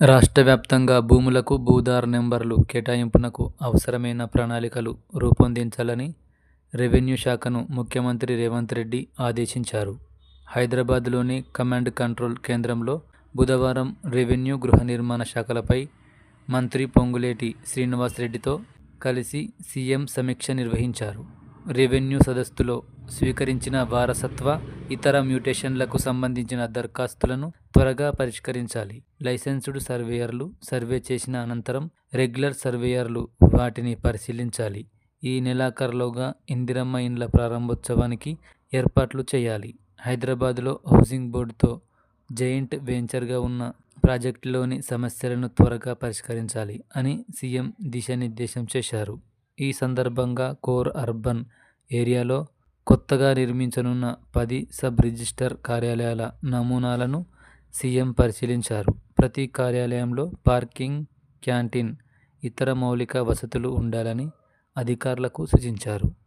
రాష్ట్ర వ్యాప్తంగా భూములకు భూధార నెంబర్లు కేటాయింపునకు అవసరమైన ప్రణాళికలు రూపొందించాలని రెవెన్యూ శాఖను ముఖ్యమంత్రి రేవంత్ రెడ్డి ఆదేశించారు. హైదరాబాద్లోని కమాండ్ కంట్రోల్ కేంద్రంలో బుధవారం రెవెన్యూ, గృహ నిర్మాణ శాఖలపై మంత్రి పొంగులేటి శ్రీనివాస్ రెడ్డితో కలిసి సీఎం సమీక్ష నిర్వహించారు. రెవెన్యూ సదస్సులో స్వీకరించిన వారసత్వ, ఇతర మ్యూటేషన్లకు సంబంధించిన దరఖాస్తులను త్వరగా పరిష్కరించాలి. లైసెన్స్డ్ సర్వేయర్లు సర్వే చేసిన అనంతరం రెగ్యులర్ సర్వేయర్లు వాటిని పరిశీలించాలి. ఈ నెలాఖరులోగా ఇందిరమ్మ ఇండ్ల ప్రారంభోత్సవానికి ఏర్పాట్లు చేయాలి. హైదరాబాద్లో హౌసింగ్ బోర్డుతో జైంట్ వెంచర్గా ఉన్న ప్రాజెక్టులోని సమస్యలను త్వరగా పరిష్కరించాలి అని సీఎం దిశానిర్దేశం చేశారు. ఈ సందర్భంగా కోర్ అర్బన్ ఏరియాలో కొత్తగా నిర్మించనున్న పది సబ్ రిజిస్టర్ కార్యాలయాల నమూనాలను సీఎం పరిశీలించారు. ప్రతి కార్యాలయంలో పార్కింగ్, క్యాంటీన్, ఇతర మౌలిక వసతులు ఉండాలని అధికారులకు సూచించారు.